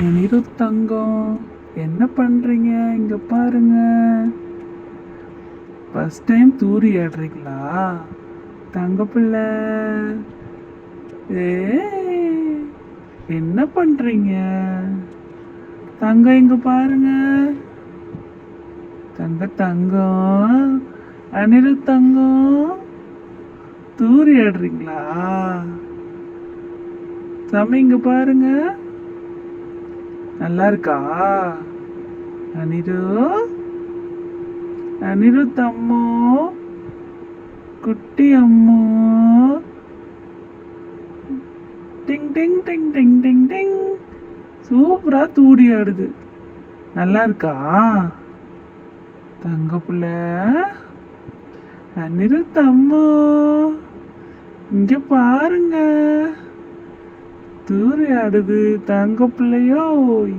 அனிருத் தங்கம். என்ன பண்ணுறீங்க இங்கே பாருங்க. ஃபஸ்ட் டைம் தூரி ஆடுறீங்களா தங்க பிள்ளை. ஏ என்ன பண்ணுறீங்க தங்கம் இங்கே பாருங்க. தங்க தங்கம். அனிருத்தங்கம் தூரி ஆடுறீங்களா சமைங்க பாருங்க. நல்லா இருக்கா அனிரு அனிருத் அம்மோ குட்டி அம்மோ? டிங் டிங் டிங் டிங் டிங் டிங். சூப்பரா தூடி ஆடுது. நல்லா இருக்கா தங்க புள்ள. அனிருத் அம்மோ இங்க பாருங்க. தூரையாடுது தங்க பிள்ளையோய்